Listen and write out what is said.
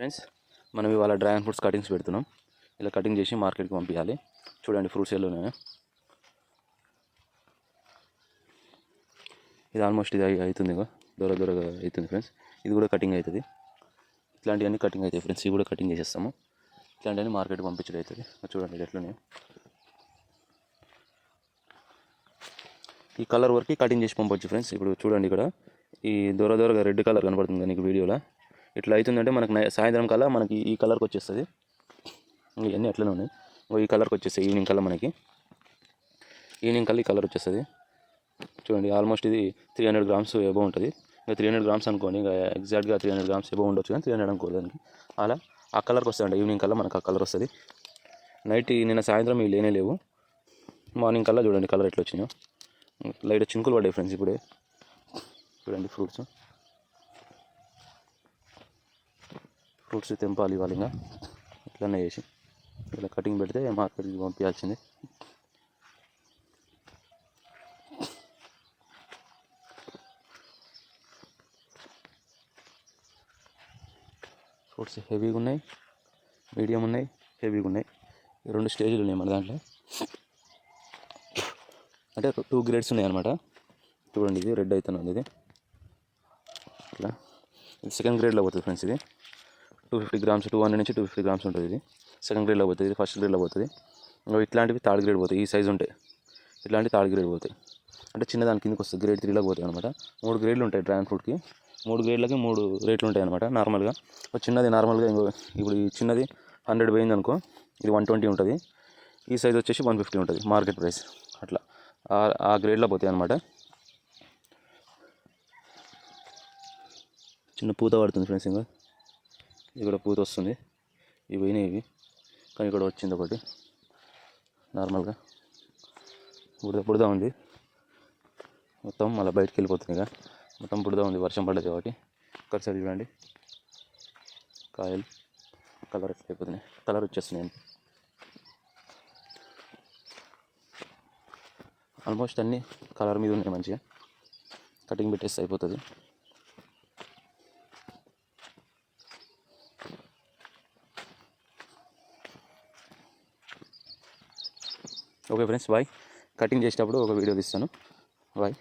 Friends మనం ఇవాళ dragon fruits cuttings పెడుతున్నాం. ఇలా కటింగ్ చేసి మార్కెట్కి పంపించాలి. చూడండి ఫ్రూట్స్ ఎల్లో ఉన్నాయో. ఇది ఆల్మోస్ట్ ఇది అవుతుంది దూర దూరగా అవుతుంది ఫ్రెండ్స్. ఇది కూడా కటింగ్ అవుతుంది. ఇట్లాంటివన్నీ కటింగ్ అవుతాయి ఫ్రెండ్స్. ఇవి కూడా కటింగ్ చేసేస్తాము. ఇట్లాంటివన్నీ మార్కెట్కి పంపించడం అవుతుంది. అది చూడండి ఎట్లనే ఈ కలర్ వరకు కటింగ్ చేసి పంపొచ్చు ఫ్రెండ్స్. ఇప్పుడు చూడండి ఇక్కడ. ఈ దూర దూరగా రెడ్ కలర్ కనపడుతుంది దానికి వీడియోలో. ఇట్లా అవుతుందంటే మనకు సాయంత్రం కల్లా మనకి ఈ కలర్కి వచ్చేస్తుంది. ఇవన్నీ అట్లనే ఉన్నాయి. ఈ కలర్కి వచ్చేస్తాయి. ఈవినింగ్ కల్లా మనకి. ఈవినింగ్ కల్లా ఈ కలర్ వచ్చేస్తుంది. చూడండి ఆల్మోస్ట్ ఇది త్రీ హండ్రెడ్ గ్రామ్స్ ఎబో ఉంటుంది. ఇంకా త్రీ హండ్రెడ్ గ్రామ్స్ అనుకోండి ఇంకా ఎగ్జాక్ట్గా త్రీ హండ్రెడ్ గ్రామ్స్ ఎబో ఉండొచ్చు కానీ త్రీ హండ్రెడ్ అనుకోదు దానికి. అలా ఆ కలర్కి వస్తుందండి ఈవినింగ్ కల్లా మనకు ఆ కలర్ వస్తుంది. నైట్ నిన్న సాయంత్రం ఇవి లేనే లేవు. మార్నింగ్ కల్లా చూడండి కలర్ ఎట్లా వచ్చినాయో. లైట్ చినుకులు పడ్డాయి ఫ్రెండ్స్ ఇప్పుడే. చూడండి ఫ్రూట్స్. ఫ్రూట్స్ తెంపాలి ఇవాళ ఇంకా ఇట్లనే చేసి ఇలా కటింగ్ పెడితే మార్కెట్కి పంపించాల్సింది. ఫ్రూట్స్ హెవీగా ఉన్నాయి మీడియం ఉన్నాయి హెవీగా ఉన్నాయి. ఈ రెండు స్టేజ్లు ఉన్నాయి మన దాంట్లో. అంటే టూ గ్రేడ్స్ ఉన్నాయి అనమాట చూడండి ఇది రెడ్ అవుతుంది ఇది. ఇట్లా. ఇది సెకండ్ గ్రేడ్లో పోతుంది ఫ్రెండ్స్ ఇది. Two fifty grams two hundred నుంచి టూ ఫిఫ్టీ గ్రామ్స్ ఉంటుంది ఇది. సెకండ్ గ్రేడ్లో పోతుంది ఇది ఫస్ట్ గ్రేడ్లో పోతుంది. ఇంకా ఇట్లాంటివి థర్డ్ గ్రేడ్ పోతాయి. ఈ సైజ్ ఉంటాయి ఇట్లాంటివి థర్డ్ గ్రేడ్ పోతాయి. అంటే చిన్న దాని కిందకి వస్తుంది. గ్రేడ్ త్రీలోకి పోతాయి అనమాట మూడు గ్రేడ్లు ఉంటాయి డ్రాగన్ ఫ్రూట్కి. మూడు గ్రేడ్లకి మూడు రేట్లు ఉంటాయి అనమాట నార్మల్గా. ఒక చిన్నది నార్మల్గా ఇంకో ఇప్పుడు ఈ చిన్నది హండ్రెడ్ పోయింది అనుకో ఇది వన్ ట్వంటీ ఉంటుంది. ఈ సైజ్ వచ్చేసి వన్ ఫిఫ్టీ ఉంటుంది మార్కెట్ ప్రైస్ అట్లా. ఆ- ఆ గ్రేడ్లో పోతాయి అనమాట చిన్న పూత పడుతుంది ఫ్రెండ్స్ ఇంకా ఇది కూడా పూత వస్తుంది. ఇవి పోయినాయి ఇవి. కానీ ఇక్కడ వచ్చింది ఒకటి. నార్మల్గా బుడద బుడద ఉంది. మొత్తం మళ్ళీ బయటికి వెళ్ళిపోతుంది ఇక. మొత్తం బుడద ఉంది వర్షం పడ్డది కాబట్టి. ఒకసారి చూడండి. కాయలు కలర్ ఎట్లా అయిపోతున్నాయి. కలర్ వచ్చేస్తున్నాయి. ఆల్మోస్ట్ అన్నీ కలర్ మీద ఉన్నాయి మంచిగా. కటింగ్ పెట్టేస్తే అయిపోతుంది. ఓకే ఫ్రెండ్స్ బాయ్ కటింగ్ చేసేటప్పుడు ఒక వీడియో తీస్తాను. బాయ్